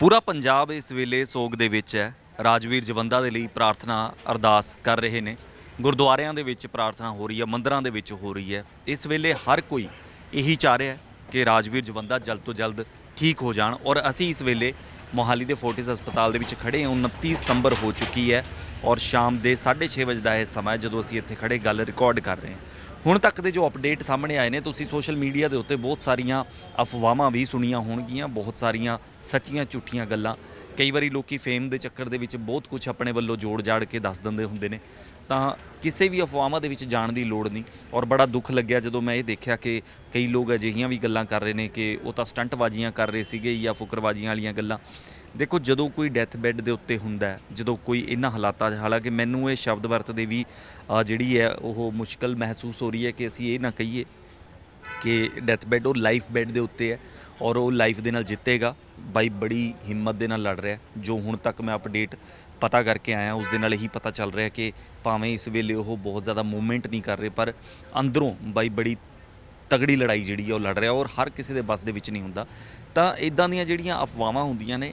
ਪੂਰਾ ਪੰਜਾਬ ਇਸ ਵੇਲੇ ਸੋਗ ਦੇ ਵਿੱਚ ਹੈ। ਰਾਜਵੀਰ ਜਵੰਦਾ ਦੇ ਲਈ ਪ੍ਰਾਰਥਨਾ ਅਰਦਾਸ ਕਰ ਰਹੇ ਨੇ। ਗੁਰਦੁਆਰਿਆਂ ਦੇ ਵਿੱਚ ਪ੍ਰਾਰਥਨਾ ਹੋ ਰਹੀ ਹੈ, ਮੰਦਰਾਂ ਦੇ ਵਿੱਚ ਹੋ ਰਹੀ ਹੈ। ਇਸ ਵੇਲੇ ਹਰ ਕੋਈ ਇਹੀ ਚਾਹ ਰਿਹਾ ਕਿ ਰਾਜਵੀਰ ਜਵੰਦਾ ਜਲਦ ਤੋਂ ਜਲਦ ਠੀਕ ਹੋ ਜਾਣ ਔਰ ਅਸੀਂ ਇਸ ਵੇਲੇ ਮੋਹਾਲੀ ਦੇ ਫੋਰਟਿਸ ਹਸਪਤਾਲ ਦੇ ਵਿੱਚ ਖੜੇ ਹਾਂ। 29 ਸਤੰਬਰ ਹੋ ਚੁੱਕੀ ਹੈ ਔਰ ਸ਼ਾਮ ਦੇ 6:30 ਵਜੇ ਦਾ ਇਹ ਸਮਾਂ ਜਦੋਂ ਅਸੀਂ ਇੱਥੇ ਖੜੇ ਗੱਲ ਰਿਕਾਰਡ ਕਰ ਰਹੇ ਹਾਂ। ਹੁਣ ਤੱਕ ਦੇ ਜੋ ਅਪਡੇਟ ਸਾਹਮਣੇ ਆਏ ਨੇ, ਤੁਸੀਂ ਸੋਸ਼ਲ ਮੀਡੀਆ ਦੇ ਉੱਤੇ ਬਹੁਤ ਸਾਰੀਆਂ ਅਫਵਾਹਾਂ ਵੀ ਸੁਣੀਆਂ ਹੋਣਗੀਆਂ, ਬਹੁਤ ਸਾਰੀਆਂ ਸੱਚੀਆਂ ਝੂਠੀਆਂ ਗੱਲਾਂ। ਕਈ ਵਾਰੀ ਲੋਕੀ ਫੇਮ ਦੇ ਚੱਕਰ ਦੇ ਵਿੱਚ ਬਹੁਤ ਕੁਝ ਆਪਣੇ ਵੱਲੋਂ ਜੋੜ ਜਾੜ ਕੇ ਦੱਸ ਦਿੰਦੇ ਹੁੰਦੇ ਨੇ। ਤਾਂ ਕਿਸੇ ਵੀ ਅਫਵਾਹਾਂ ਦੇ ਵਿੱਚ ਜਾਣ ਦੀ ਲੋੜ ਨਹੀਂ। ਔਰ ਬੜਾ ਦੁੱਖ ਲੱਗਿਆ ਜਦੋਂ ਮੈਂ ਇਹ ਦੇਖਿਆ ਕਿ ਕਈ ਲੋਕ ਅਜਿਹੀਆਂ ਵੀ ਗੱਲਾਂ ਕਰ ਰਹੇ ਨੇ ਕਿ ਉਹ ਤਾਂ ਸਟੰਟਬਾਜ਼ੀਆਂ ਕਰ ਰਹੇ ਸੀਗੇ ਜਾਂ ਫੁਕਰਬਾਜ਼ੀਆਂ ਵਾਲੀਆਂ ਗੱਲਾਂ। ਦੇਖੋ, ਜਦੋਂ ਕੋਈ ਡੈਥ ਬੈੱਡ ਦੇ ਉੱਤੇ ਹੁੰਦਾ ਜਦੋਂ ਕੋਈ ਇਹਨਾਂ ਹਾਲਾਤਾਂ 'ਚ, ਹਾਲਾਂਕਿ ਮੈਨੂੰ ਇਹ ਸ਼ਬਦ ਵਰਤਦੇ ਵੀ ਜਿਹੜੀ ਹੈ, ਉਹ ਮੁਸ਼ਕਲ ਮਹਿਸੂਸ ਹੋ ਰਹੀ ਹੈ ਕਿ ਅਸੀਂ ਇਹ ਨਾ ਕਹੀਏ ਕਿ ਡੈਥ ਬੈੱਡ ਉਹ ਲਾਈਫ ਬੈੱਡ ਦੇ ਉੱਤੇ ਹੈ ਔਰ ਉਹ ਲਾਈਫ ਦੇ ਨਾਲ ਜਿੱਤੇਗਾ। ਬਾਈ, ਬੜੀ ਹਿੰਮਤ ਦੇ ਨਾਲ ਲੜ ਰਿਹਾ ਜੋ ਹੁਣ ਤੱਕ ਮੈਂ ਅਪਡੇਟ ਪਤਾ ਕਰਕੇ ਆਇਆ, ਉਸ ਦੇ ਨਾਲ ਇਹੀ ਪਤਾ ਚੱਲ ਰਿਹਾ ਕਿ ਭਾਵੇਂ ਇਸ ਵੇਲੇ ਉਹ ਬਹੁਤ ਜ਼ਿਆਦਾ ਮੂਵਮੈਂਟ ਨਹੀਂ ਕਰ ਰਹੇ, ਪਰ ਅੰਦਰੋਂ ਬਾਈ, ਬੜੀ ਤਗੜੀ ਲੜਾਈ ਜਿਹੜੀ ਹੈ, ਉਹ ਲੜ ਰਿਹਾ ਔਰ ਹਰ ਕਿਸੇ ਦੇ ਬਸ ਦੇ ਵਿੱਚ ਨਹੀਂ ਹੁੰਦਾ। ਤਾਂ ਇਦਾਂ ਦੀਆਂ ਜਿਹੜੀਆਂ ਅਫਵਾਹਾਂ ਹੁੰਦੀਆਂ ਨੇ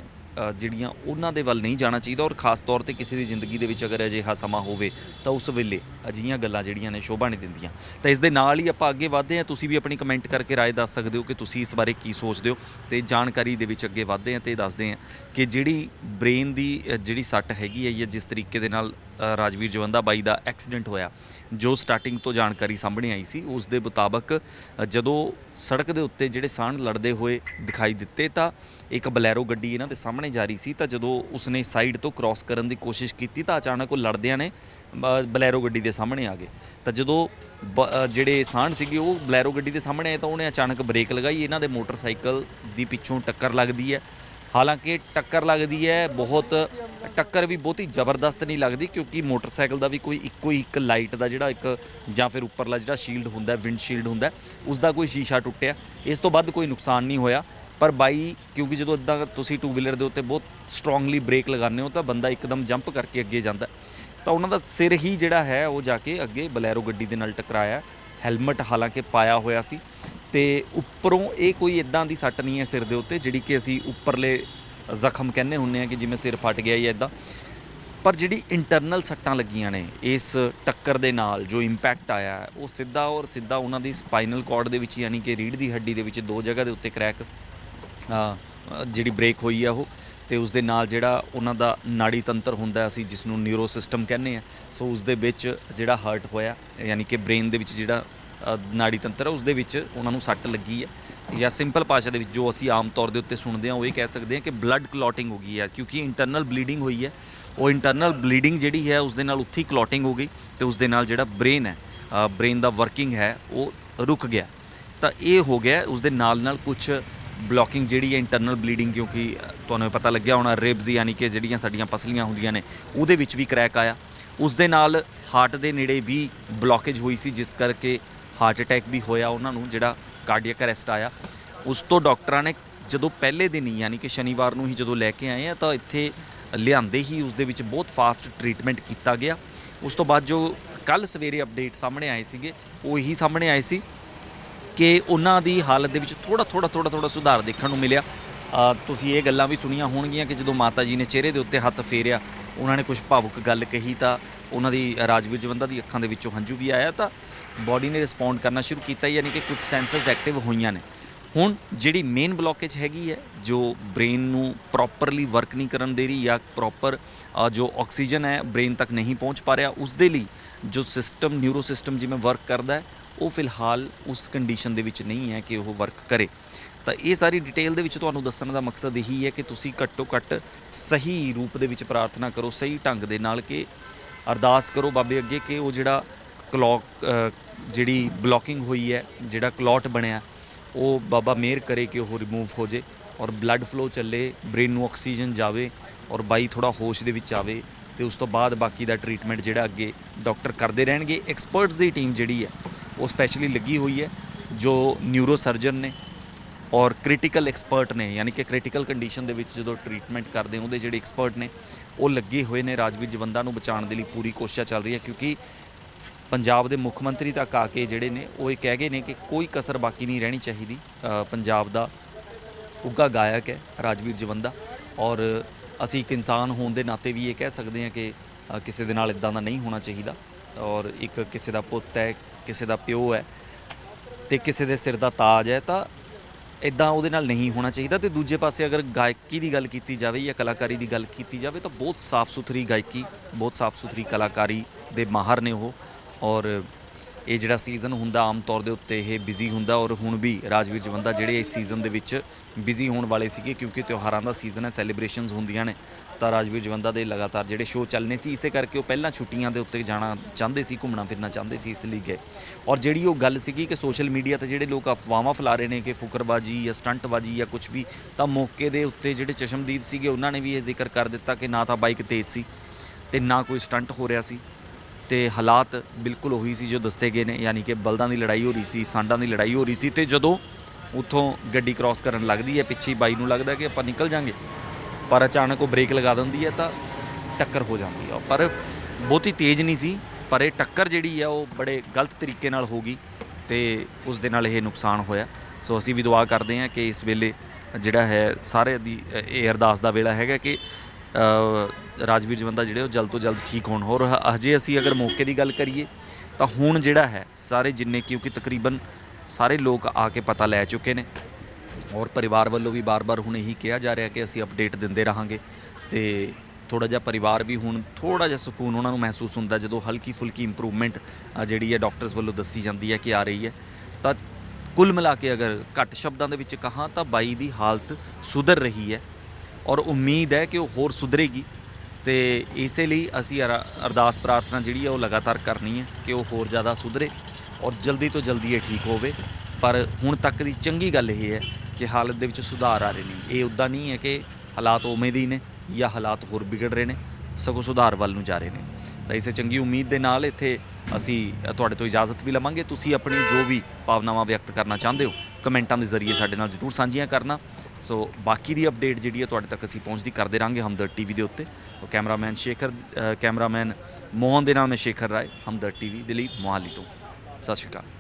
ਜਿਹੜੀਆਂ ਉਹਨਾਂ ਦੇ ਵੱਲ ਨਹੀਂ ਜਾਣਾ ਚਾਹੀਦਾ ਔਰ ਖਾਸ ਤੌਰ ਤੇ ਕਿਸੇ ਦੀ ਜ਼ਿੰਦਗੀ ਦੇ ਵਿੱਚ ਅਗਰ ਅਜਿਹਾ ਸਮਾਂ ਹੋਵੇ ਤਾਂ ਉਸ ਵੇਲੇ ਅਜਿਹੀਆਂ ਗੱਲਾਂ ਜਿਹੜੀਆਂ ਨੇ ਸ਼ੋਭਾ ਨਹੀਂ ਦਿੰਦੀਆਂ। ਤਾਂ ਇਸ ਦੇ ਨਾਲ ਹੀ ਆਪਾਂ ਅੱਗੇ ਵਧਦੇ ਹਾਂ। ਤੁਸੀਂ ਵੀ ਆਪਣੀ ਕਮੈਂਟ ਕਰਕੇ ਰਾਏ ਦੱਸ ਸਕਦੇ ਹੋ ਕਿ ਤੁਸੀਂ ਇਸ ਬਾਰੇ ਕੀ ਸੋਚਦੇ ਹੋ ਤੇ ਜਾਣਕਾਰੀ ਦੇ ਵਿੱਚ ਅੱਗੇ ਵਧਦੇ ਹਾਂ ਤੇ ਦੱਸਦੇ ਹਾਂ ਕਿ ਜਿਹੜੀ ਬ੍ਰੇਨ ਦੀ ਜਿਹੜੀ ਸੱਟ ਹੈਗੀ ਹੈ ਜਾਂ ਜਿਸ ਤਰੀਕੇ ਦੇ ਨਾਲ ਰਾਜਵੀਰ ਜਵੰਦਾ ਬਾਈ ਦਾ ਐਕਸੀਡੈਂਟ ਹੋਇਆ ਜੋ ਸਟਾਰਟਿੰਗ ਤੋਂ ਜਾਣਕਾਰੀ ਸਾਹਮਣੇ ਆਈ ਸੀ, ਉਸ ਦੇ ਮੁਤਾਬਕ ਜਦੋਂ ਸੜਕ ਦੇ ਉੱਤੇ ਜਿਹੜੇ ਸਾਹਣ ਲੜਦੇ ਹੋਏ ਦਿਖਾਈ ਦਿੱਤੇ, ਤਾਂ ਇੱਕ ਬਲੈਰੋ ਗੱਡੀ ਇਹਨਾਂ ਦੇ ਸਾਹਮਣੇ ਜਾ ਰਹੀ ਸੀ, ਤਾਂ ਜਦੋਂ ਉਸਨੇ ਸਾਈਡ ਤੋਂ ਕ੍ਰਾਸ ਕਰਨ ਦੀ ਕੋਸ਼ਿਸ਼ ਕੀਤੀ, ਤਾਂ ਅਚਾਨਕ ਉਹ ਲੜਦਿਆਂ ਨੇ ਬਲੈਰੋ ਗੱਡੀ ਦੇ ਸਾਹਮਣੇ ਆ ਗਏ। ਤਾਂ ਜਦੋਂ ਬ- ਜਿਹੜੇ ਸਾਹਣ ਸੀਗੇ, ਉਹ ਬਲੈਰੋ ਗੱਡੀ ਦੇ ਸਾਹਮਣੇ ਆਏ, ਤਾਂ ਉਹਨੇ ਅਚਾਨਕ ਬ੍ਰੇਕ ਲਗਾਈ, ਇਹਨਾਂ ਦੇ ਮੋਟਰਸਾਈਕਲ ਦੀ ਪਿੱਛੋਂ ਟੱਕਰ ਲੱਗਦੀ ਹੈ। ਹਾਲਾਂਕਿ ਟੱਕਰ ਲੱਗਦੀ ਹੈ, ਬਹੁਤ ਟੱਕਰ ਵੀ ਬਹੁਤੀ ਜ਼ਬਰਦਸਤ ਨਹੀਂ ਲੱਗਦੀ ਕਿਉਂਕਿ ਮੋਟਰਸਾਈਕਲ ਦਾ ਵੀ ਕੋਈ ਇੱਕੋ ਹੀ ਇੱਕ ਲਾਈਟ ਦਾ ਜਿਹੜਾ ਇੱਕ ਜਾਂ ਫਿਰ ਉੱਪਰਲਾ ਜਿਹੜਾ ਸ਼ੀਲਡ ਹੁੰਦਾ ਵਿੰਡਸ਼ੀਲਡ ਹੁੰਦਾ ਉਸ ਦਾ ਕੋਈ ਸ਼ੀਸ਼ਾ ਟੁੱਟਿਆ। ਇਸ ਤੋਂ ਵੱਧ ਕੋਈ ਨੁਕਸਾਨ ਨਹੀਂ ਹੋਇਆ। ਪਰ ਬਾਈ, ਕਿਉਂਕਿ ਜਦੋਂ ਇਦਾਂ ਤੁਸੀਂ ਟੂ ਵੀਲਰ ਦੇ ਉੱਤੇ ਬਹੁਤ ਸਟਰੋਂਗਲੀ ਬ੍ਰੇਕ ਲਗਾਉਂਦੇ ਹੋ ਤਾਂ ਬੰਦਾ ਇੱਕਦਮ ਜੰਪ ਕਰਕੇ ਅੱਗੇ ਜਾਂਦਾ ਤਾਂ ਉਹਨਾਂ ਦਾ ਸਿਰ ਹੀ ਜਿਹੜਾ ਹੈ, ਉਹ ਜਾ ਕੇ ਅੱਗੇ ਬਲੈਰੋ ਗੱਡੀ ਦੇ ਨਾਲ ਟਕਰਾਇਆ। ਹੈਲਮਟ ਹਾਲਾਂਕਿ ਪਾਇਆ ਹੋਇਆ ਸੀ। ਤੇ ਉੱਪਰੋਂ ਇਹ ਕੋਈ ਇਦਾਂ ਦੀ ਸੱਟ ਨਹੀਂ ਹੈ ਸਿਰ ਦੇ ਉੱਤੇ, ਜਿਹੜੀ ਕਿ ਅਸੀਂ ਉੱਪਰਲੇ ਜ਼ਖਮ ਕਹਿੰਦੇ ਹੁੰਨੇ ਆ ਕਿ ਜਿਵੇਂ ਸਿਰ ਫਟ ਗਿਆ ਜਾਂ ਇਦਾਂ ਪਰ ਜਿਹੜੀ ਇੰਟਰਨਲ ਸੱਟਾਂ ਲੱਗੀਆਂ ਨੇ, ਇਸ ਟੱਕਰ ਦੇ ਨਾਲ ਜੋ ਇੰਪੈਕਟ ਆਇਆ, ਉਹ ਸਿੱਧਾ ਔਰ ਸਿੱਧਾ ਉਹਨਾਂ ਦੀ ਸਪਾਈਨਲ ਕਾਰਡ ਦੇ ਵਿੱਚ ਯਾਨੀ ਕਿ ਰੀੜ੍ਹ ਦੀ ਹੱਡੀ ਦੇ ਵਿੱਚ ਦੋ ਜਗ੍ਹਾ ਦੇ ਉੱਤੇ ਕਰੈਕ ਜਿਹੜੀ ਬ੍ਰੇਕ ਹੋਈ ਆ ਉਹ ਤੇ ਉਸ ਦੇ ਨਾਲ ਜਿਹੜਾ ਉਹਨਾਂ ਦਾ ਨਾੜੀ ਤੰਤਰ ਹੁੰਦਾ ਅਸੀਂ ਜਿਸ ਨੂੰ ਨਿਊਰੋ ਸਿਸਟਮ ਕਹਿੰਦੇ ਆ ਸੋ ਉਸ ਦੇ ਵਿੱਚ ਜਿਹੜਾ ਹਰਟ ਹੋਇਆ, ਯਾਨੀ ਕਿ ਬ੍ਰੇਨ ਦੇ ਵਿੱਚ ਜਿਹੜਾ ਨਾੜੀ ਤੰਤਰ ਹੈ ਉਸ ਦੇ ਵਿੱਚ ਉਹਨਾਂ ਨੂੰ ਸੱਟ ਲੱਗੀ ਹੈ। ਜਾਂ ਸਿੰਪਲ ਭਾਸ਼ਾ ਦੇ ਵਿੱਚ ਜੋ ਅਸੀਂ ਆਮ ਤੌਰ ਦੇ ਉੱਤੇ ਸੁਣਦੇ ਹਾਂ, ਉਹ ਇਹ ਕਹਿ ਸਕਦੇ ਹਾਂ ਕਿ ਬਲੱਡ ਕਲੌਟਿੰਗ ਹੋ ਗਈ ਹੈ, ਕਿਉਂਕਿ ਇੰਟਰਨਲ ਬਲੀਡਿੰਗ ਹੋਈ ਹੈ। ਉਹ ਇੰਟਰਨਲ ਬਲੀਡਿੰਗ ਜਿਹੜੀ ਹੈ ਉਸ ਦੇ ਨਾਲ ਉੱਥੇ ਹੀ ਕਲੌਟਿੰਗ ਹੋ ਗਈ ਤੇ ਉਸ ਦੇ ਨਾਲ ਜਿਹੜਾ ਬ੍ਰੇਨ ਹੈ ਬ੍ਰੇਨ ਦਾ ਵਰਕਿੰਗ ਹੈ, ਉਹ ਰੁਕ ਗਿਆ। ਤਾਂ ਇਹ ਹੋ ਗਿਆ ਉਸ ਦੇ ਨਾਲ ਨਾਲ ਕੁਝ ਬਲੋਕਿੰਗ ਜਿਹੜੀ ਹੈ ਇੰਟਰਨਲ ਬਲੀਡਿੰਗ ਕਿਉਂਕਿ ਤੁਹਾਨੂੰ ਇਹ ਪਤਾ ਲੱਗਿਆ ਹੋਣਾ ਰਿਬਸ ਯਾਨੀ ਕਿ ਜਿਹੜੀਆਂ ਸਾਡੀਆਂ ਪਸਲੀਆਂ ਹੁੰਦੀਆਂ ਨੇ, ਉਹਦੇ ਵਿੱਚ ਵੀ ਕ੍ਰੈਕ ਆਇਆ। ਉਸ ਦੇ ਨਾਲ ਹਾਰਟ ਦੇ ਨੇੜੇ ਵੀ ਬਲੋਕੇਜ ਹੋਈ ਸੀ, ਜਿਸ ਕਰਕੇ ਹਾਰਟ ਅਟੈਕ ਵੀ ਹੋਇਆ ਉਹਨਾਂ ਨੂੰ, ਜਿਹੜਾ ਕਾਰਡੀਅਕ ਅਰੈਸਟ ਆਇਆ। ਉਸ ਤੋਂ ਡਾਕਟਰਾਂ ਨੇ ਜਦੋਂ ਪਹਿਲੇ ਦਿਨ ਹੀ, ਯਾਨੀ ਕਿ ਸ਼ਨੀਵਾਰ ਨੂੰ ਹੀ ਜਦੋਂ ਲੈ ਕੇ ਆਏ ਆ, ਤਾਂ ਇੱਥੇ ਲਿਆਂਦੇ ਹੀ ਉਸ ਦੇ ਵਿੱਚ ਬਹੁਤ ਫਾਸਟ ਟ੍ਰੀਟਮੈਂਟ ਕੀਤਾ ਗਿਆ। ਉਸ ਤੋਂ ਬਾਅਦ ਜੋ ਕੱਲ ਸਵੇਰੇ ਅਪਡੇਟ ਸਾਹਮਣੇ ਆਏ ਸੀਗੇ, ਉਹ ਇਹੀ ਸਾਹਮਣੇ ਆਏ ਸੀ ਕਿ ਉਹਨਾਂ ਦੀ ਹਾਲਤ ਦੇ ਵਿੱਚ ਥੋੜਾ ਥੋੜਾ ਥੋੜਾ ਥੋੜਾ ਸੁਧਾਰ ਦੇਖਣ ਨੂੰ ਮਿਲਿਆ। ਤੁਸੀਂ ਇਹ ਗੱਲਾਂ ਵੀ ਸੁਣੀਆਂ ਹੋਣਗੀਆਂ ਕਿ ਜਦੋਂ ਮਾਤਾ ਜੀ ਨੇ ਚਿਹਰੇ ਦੇ ਉੱਤੇ ਹੱਥ ਫੇਰਿਆ, ਉਹਨਾਂ ਨੇ ਕੁਝ ਭਾਵੁਕ ਗੱਲ ਕਹੀ ਤਾਂ ਉਹਨਾਂ ਦੀ ਰਾਜਵੀਰ ਜਵੰਦਾ ਦੀ ਅੱਖਾਂ ਦੇ ਵਿੱਚੋਂ ਹੰਝੂ ਵੀ ਆਇਆ ਤਾਂ ਬਾਡੀ ਨੇ ਰਿਸਪੌਂਡ ਕਰਨਾ ਸ਼ੁਰੂ ਕੀਤਾ, ਯਾਨੀ ਕਿ ਕੁਝ ਸੈਂਸਰਸ ਐਕਟਿਵ ਹੋਈਆਂ ਨੇ। ਹੁਣ ਜਿਹੜੀ ਮੇਨ ਬਲੋਕੇਜ ਹੈਗੀ ਹੈ, ਜੋ ਬ੍ਰੇਨ ਨੂੰ ਪ੍ਰੋਪਰਲੀ ਵਰਕ ਨਹੀਂ ਕਰਨ ਦੇ ਰਹੀ ਜਾਂ ਪ੍ਰੋਪਰ ਜੋ ਆਕਸੀਜਨ ਹੈ ਬ੍ਰੇਨ ਤੱਕ ਨਹੀਂ ਪਹੁੰਚ ਪਾ ਰਿਹਾ ਉਸ ਦੇ ਲਈ ਜੋ ਸਿਸਟਮ ਨਿਊਰੋ ਸਿਸਟਮ ਜਿਵੇਂ ਵਰਕ ਕਰਦਾ ਹੈ, ਉਹ ਫਿਲਹਾਲ ਉਸ ਕੰਡੀਸ਼ਨ ਦੇ ਵਿੱਚ ਨਹੀਂ ਹੈ ਕਿ ਉਹ ਵਰਕ ਕਰੇ। ਤਾਂ ਇਹ ਸਾਰੀ ਡਿਟੇਲ ਦੇ ਵਿੱਚ ਤੁਹਾਨੂੰ ਦੱਸਣ ਦਾ ਮਕਸਦ ਇਹੀ ਹੈ ਕਿ ਤੁਸੀਂ ਘੱਟੋ ਘੱਟ ਸਹੀ ਰੂਪ ਦੇ ਵਿੱਚ ਪ੍ਰਾਰਥਨਾ ਕਰੋ, ਸਹੀ ਢੰਗ ਦੇ ਨਾਲ ਕਿ ਅਰਦਾਸ ਕਰੋ ਬਾਬੇ ਅੱਗੇ ਕਿ ਉਹ ਜਿਹੜਾ ਕਲੌਕ ਜਿਹੜੀ ਬਲੋਕਿੰਗ ਹੋਈ ਹੈ, ਜਿਹੜਾ ਕਲੌਟ ਬਣਿਆ, ਉਹ ਬਾਬਾ ਮਿਹਰ ਕਰੇ ਕਿ ਉਹ ਰਿਮੂਵ ਹੋ ਜੇ ਔਰ ਬਲੱਡ ਫਲੋ ਚੱਲੇ ਬ੍ਰੇਨ ਨੂੰ ਆਕਸੀਜਨ ਜਾਵੇ ਔਰ ਬਾਈ ਥੋੜਾ ਹੋਸ਼ ਦੇ ਵਿੱਚ ਆਵੇ ਤੇ ਉਸ ਤੋਂ ਬਾਅਦ ਬਾਕੀ ਦਾ ਟ੍ਰੀਟਮੈਂਟ ਜਿਹੜਾ ਅੱਗੇ ਡਾਕਟਰ ਕਰਦੇ ਰਹਿਣਗੇ। ਐਕਸਪਰਟਸ ਦੀ ਟੀਮ ਜਿਹੜੀ ਹੈ, ਉਹ ਸਪੈਸ਼ਲੀ ਲੱਗੀ ਹੋਈ ਹੈ, ਜੋ ਨਿਊਰੋ ਸਰਜਨ ਨੇ ਔਰ ਕ੍ਰਿਟੀਕਲ ਐਕਸਪਰਟ ਨੇ, ਯਾਨੀ ਕਿ ਕ੍ਰਿਟੀਕਲ ਕੰਡੀਸ਼ਨ ਦੇ ਵਿੱਚ ਜਦੋਂ ਟ੍ਰੀਟਮੈਂਟ ਕਰਦੇ ਉਹਦੇ ਜਿਹੜੇ ਐਕਸਪਰਟ ਨੇ, ਉਹ ਲੱਗੇ ਹੋਏ ਨੇ ਰਾਜਵੀਰ ਜਵੰਦਾ ਨੂੰ ਬਚਾਉਣ ਦੇ ਲਈ ਪੂਰੀ ਕੋਸ਼ਿਸ਼ ਚੱਲ ਰਹੀ ਹੈ ਕਿਉਂਕਿ ਪੰਜਾਬ ਦੇ ਮੁੱਖ ਮੰਤਰੀ ਤੱਕ ਆ ਕੇ ਜਿਹੜੇ ਨੇ, ਉਹ ਇਹ ਕਹਿ ਗਏ ਨੇ ਕਿ ਕੋਈ ਕਸਰ ਬਾਕੀ ਨਹੀਂ ਰਹਿਣੀ ਚਾਹੀਦੀ। ਪੰਜਾਬ ਦਾ ਉੱਘਾ ਗਾਇਕ ਹੈ, ਰਾਜਵੀਰ ਜਵੰਦਾ। ਔਰ ਅਸੀਂ ਇੱਕ ਇਨਸਾਨ ਹੋਣ ਦੇ ਨਾਤੇ ਵੀ ਇਹ ਕਹਿ ਸਕਦੇ ਹਾਂ ਕਿ ਕਿਸੇ ਦੇ ਨਾਲ ਇਦਾਂ ਦਾ ਨਹੀਂ ਹੋਣਾ ਚਾਹੀਦਾ। ਔਰ ਇੱਕ ਕਿਸੇ ਦਾ ਪੁੱਤ ਹੈ, ਕਿਸੇ ਦਾ ਪਿਓ ਹੈ ਤੇ ਕਿਸੇ ਦੇ ਸਿਰ ਦਾ ਤਾਜ ਹੈ, ਤਾਂ ਇਦਾਂ ਉਹਦੇ ਨਾਲ ਨਹੀਂ ਹੋਣਾ ਚਾਹੀਦਾ। ਤੇ ਦੂਜੇ ਪਾਸੇ ਅਗਰ ਗਾਇਕੀ ਦੀ ਗੱਲ ਕੀਤੀ ਜਾਵੇ ਜਾਂ ਕਲਾਕਾਰੀ ਦੀ ਗੱਲ ਕੀਤੀ ਜਾਵੇ, ਤਾਂ ਬਹੁਤ ਸਾਫ਼ ਸੁਥਰੀ ਗਾਇਕੀ, ਬਹੁਤ ਸਾਫ਼ ਸੁਥਰੀ ਕਲਾਕਾਰੀ ਦੇ ਮਾਹਰ ਨੇ ਉਹ। ਔਰ ਇਹ ਜਿਹੜਾ ਸੀਜ਼ਨ ਹੁੰਦਾ ਆਮ ਤੌਰ ਦੇ ਉੱਤੇ ਇਹ ਬਿਜ਼ੀ ਹੁੰਦਾ ਔਰ ਹੁਣ ਵੀ ਰਾਜਵੀਰ ਜਵੰਦਾ ਜਿਹੜੇ ਇਸ ਸੀਜ਼ਨ ਦੇ ਵਿੱਚ ਬਿਜ਼ੀ ਹੋਣ ਵਾਲੇ ਸੀਗੇ ਕਿਉਂਕਿ ਤਿਉਹਾਰਾਂ ਦਾ ਸੀਜ਼ਨ ਹੈ ਸੈਲੀਬ੍ਰੇਸ਼ਨਸ ਹੁੰਦੀਆਂ ਨੇ, ਤਾਂ ਰਾਜਵੀਰ ਜਵੰਦਾ ਦੇ ਲਗਾਤਾਰ ਜਿਹੜੇ ਸ਼ੋਅ ਚੱਲਨੇ ਸੀ, ਇਸੇ ਕਰਕੇ ਉਹ ਪਹਿਲਾਂ ਛੁੱਟੀਆਂ ਦੇ ਉੱਤੇ ਜਾਣਾ ਚਾਹੁੰਦੇ ਸੀ, ਘੁੰਮਣਾ ਫਿਰਨਾ ਚਾਹੁੰਦੇ ਸੀ, ਇਸ ਲਈ ਗਏ। ਔਰ ਜਿਹੜੀ ਉਹ ਗੱਲ ਸੀਗੀ ਕਿ ਸੋਸ਼ਲ ਮੀਡੀਆ ਤੇ ਜਿਹੜੇ ਲੋਕ ਅਫਵਾਹਾਂ ਫੈਲਾ ਰਹੇ ਨੇ ਕਿ ਫੁਕਰਬਾਜੀ ਜਾਂ ਸਟੰਟਬਾਜੀ ਜਾਂ ਕੁਝ ਵੀ, ਤਾਂ ਮੌਕੇ ਦੇ ਉੱਤੇ ਜਿਹੜੇ ਚਸ਼ਮਦੀਦ ਸੀਗੇ, ਉਹਨਾਂ ਨੇ ਵੀ ਇਹ ਜ਼ਿਕਰ ਕਰ ਦਿੱਤਾ ਕਿ ਨਾ ਤਾਂ ਬਾਈਕ ਤੇਜ਼ ਸੀ ਤੇ ਨਾ ਕੋਈ ਸਟੰਟ ਹੋ ਰਿਹਾ ਸੀ। ਤੇ ਹਾਲਾਤ ਬਿਲਕੁਲ ਉਹੀ ਸੀ ਜੋ ਦੱਸੇ ਗਏ ਨੇ, ਯਾਨੀ ਕਿ ਬਲਦਾਂ ਦੀ ਲੜਾਈ ਹੋ ਰਹੀ ਸੀ, ਸਾਂਡਾਂ ਦੀ ਲੜਾਈ ਹੋ ਰਹੀ ਸੀ ਤੇ ਜਦੋਂ ਉੱਥੋਂ ਗੱਡੀ ਕ੍ਰਾਸ ਕਰਨ ਲੱਗਦੀ ਹੈ, ਪਿੱਛੇ ਬਾਈ ਨੂੰ ਲੱਗਦਾ ਕਿ ਆਪਾਂ ਨਿਕਲ ਜਾਾਂਗੇ, ਪਰ ਅਚਾਨਕ ਉਹ ਬ੍ਰੇਕ ਲਗਾ ਦਿੰਦੀ ਹੈ ਤਾਂ ਟੱਕਰ ਹੋ ਜਾਂਦੀ ਹੈ। ਪਰ ਬਹੁਤੀ ਤੇਜ਼ ਨਹੀਂ ਸੀ, ਪਰ ਇਹ ਟੱਕਰ ਜਿਹੜੀ ਹੈ ਉਹ ਬੜੇ ਗਲਤ ਤਰੀਕੇ ਨਾਲ ਹੋ ਗਈ ਤੇ ਉਸ ਦੇ ਨਾਲ ਇਹ ਨੁਕਸਾਨ ਹੋਇਆ। ਸੋ ਅਸੀਂ ਵੀ ਦੁਆ ਕਰਦੇ ਹਾਂ ਕਿ ਇਸ ਵੇਲੇ ਜਿਹੜਾ ਹੈ, ਸਾਰੇ ਦੀ ਇਹ ਅਰਦਾਸ ਦਾ ਵੇਲਾ ਹੈਗਾ ਕਿ ਰਾਜਵੀਰ ਜਵੰਦਾ ਜਿਹੜੇ ਉਹ ਜਲਦ ਤੋਂ ਜਲਦ ਠੀਕ ਹੋਣ। ਹੋਰ ਹ- ਹਜੇ ਅਸੀਂ ਅਗਰ ਮੌਕੇ ਦੀ ਗੱਲ ਕਰੀਏ, ਤਾਂ ਹੁਣ ਜਿਹੜਾ ਹੈ, ਸਾਰੇ ਜਿੰਨੇ ਕਿਉਂਕਿ ਤਕਰੀਬਨ ਸਾਰੇ ਲੋਕ ਆ ਕੇ ਪਤਾ ਲੈ ਚੁੱਕੇ ਨੇ। ਔਰ ਪਰਿਵਾਰ ਵੱਲੋਂ ਵੀ ਬਾਰ-ਬਾਰ ਹੁਣ ਇਹੀ ਕਿਹਾ ਜਾ ਰਿਹਾ ਕਿ ਅਸੀਂ ਅਪਡੇਟ ਦਿੰਦੇ ਰਹਾਂਗੇ। ਤੇ ਥੋੜਾ ਜਿਹਾ ਪਰਿਵਾਰ ਵੀ ਹੁਣ ਥੋੜਾ ਜਿਹਾ ਸਕੂਨ ਉਹਨਾਂ ਨੂੰ ਮਹਿਸੂਸ ਹੁੰਦਾ ਜਦੋਂ ਹਲਕੀ ਫੁਲਕੀ ਇੰਪਰੂਵਮੈਂਟ ਜਿਹੜੀ ਹੈ ਡਾਕਟਰਸ ਵੱਲੋਂ ਦੱਸੀ ਜਾਂਦੀ ਹੈ ਕਿ ਆ ਰਹੀ ਹੈ। ਤਾਂ ਕੁੱਲ ਮਿਲਾ ਕੇ ਅਗਰ ਘੱਟ ਸ਼ਬਦਾਂ ਦੇ ਵਿੱਚ ਕਹਾਂ ਤਾਂ ਬਾਈ ਦੀ ਹਾਲਤ ਸੁਧਰ ਰਹੀ ਹੈ। ਔਰ ਉਮੀਦ ਹੈ ਕਿ ਉਹ ਹੋਰ ਸੁਧਰੇਗੀ। ਤੇ ਇਸੇ ਲਈ ਅਸੀਂ ਅਰ- ਅਰਦਾਸ ਪ੍ਰਾਰਥਨਾ ਜਿਹੜੀ ਹੈ ਉਹ ਲਗਾਤਾਰ ਕਰਨੀ ਹੈ ਕਿ ਉਹ ਹੋਰ ਜ਼ਿਆਦਾ ਸੁਧਰੇ ਔਰ ਜਲਦੀ ਤੋਂ ਜਲਦੀ ਇਹ ਠੀਕ ਹੋਵੇ। ਪਰ ਹੁਣ ਤੱਕ ਦੀ ਚੰਗੀ ਗੱਲ ਇਹ ਹੈ ਕਿ ਹਾਲਤ ਦੇ ਵਿੱਚ ਸੁਧਾਰ ਆ ਰਹੇ ਨੇ। ਇਹ ਉਦਾਂ ਨਹੀਂ ਹੈ ਕਿ ਹਾਲਾਤ ਉਵੇਂ ਦੇ ਨੇ ਜਾਂ ਹਾਲਾਤ ਹੋਰ ਵਿਗੜ ਰਹੇ ਨੇ, ਸਗੋਂ ਸੁਧਾਰ ਵੱਲ ਨੂੰ ਜਾ ਰਹੇ ਨੇ। ਤਾਂ ਇਸੇ ਚੰਗੀ ਉਮੀਦ ਦੇ ਨਾਲ ਇੱਥੇ ਅਸੀਂ ਤੁਹਾਡੇ ਤੋਂ ਇਜਾਜ਼ਤ ਵੀ ਲਵਾਂਗੇ। ਤੁਸੀਂ ਆਪਣੀ ਜੋ ਵੀ ਭਾਵਨਾਵਾਂ ਵਿਅਕਤ ਕਰਨਾ ਚਾਹੁੰਦੇ ਹੋ, ਕਮੈਂਟਾਂ ਦੇ ਜ਼ਰੀਏ ਸਾਡੇ ਨਾਲ ਜ਼ਰੂਰ ਸਾਂਝੀਆਂ ਕਰਨਾ। ਸੋ ਬਾਕੀ ਦੀ ਅਪਡੇਟ ਜਿਹੜੀ ਹੈ ਤੁਹਾਡੇ ਤੱਕ ਅਸੀਂ ਪਹੁੰਚਦੀ ਕਰਦੇ ਰਾਂਗੇ ਹਮਦਰਦ ਟੀਵੀ ਦੇ ਉੱਤੇ। ਉਹ ਕੈਮਰਾਮੈਨ ਸ਼ੇਖਰ ਕੈਮਰਾਮੈਨ ਮੋਹਨ ਦੇ ਨਾਲ ਮੈਂ ਸ਼ੇਖਰ ਰਾਏ ਹਮਦਰਦ ਟੀਵੀ ਦਿੱਲੀ ਮੋਹਾਲੀ ਤੋਂ। ਸਤਿ ਸ਼੍ਰੀ ਅਕਾਲ।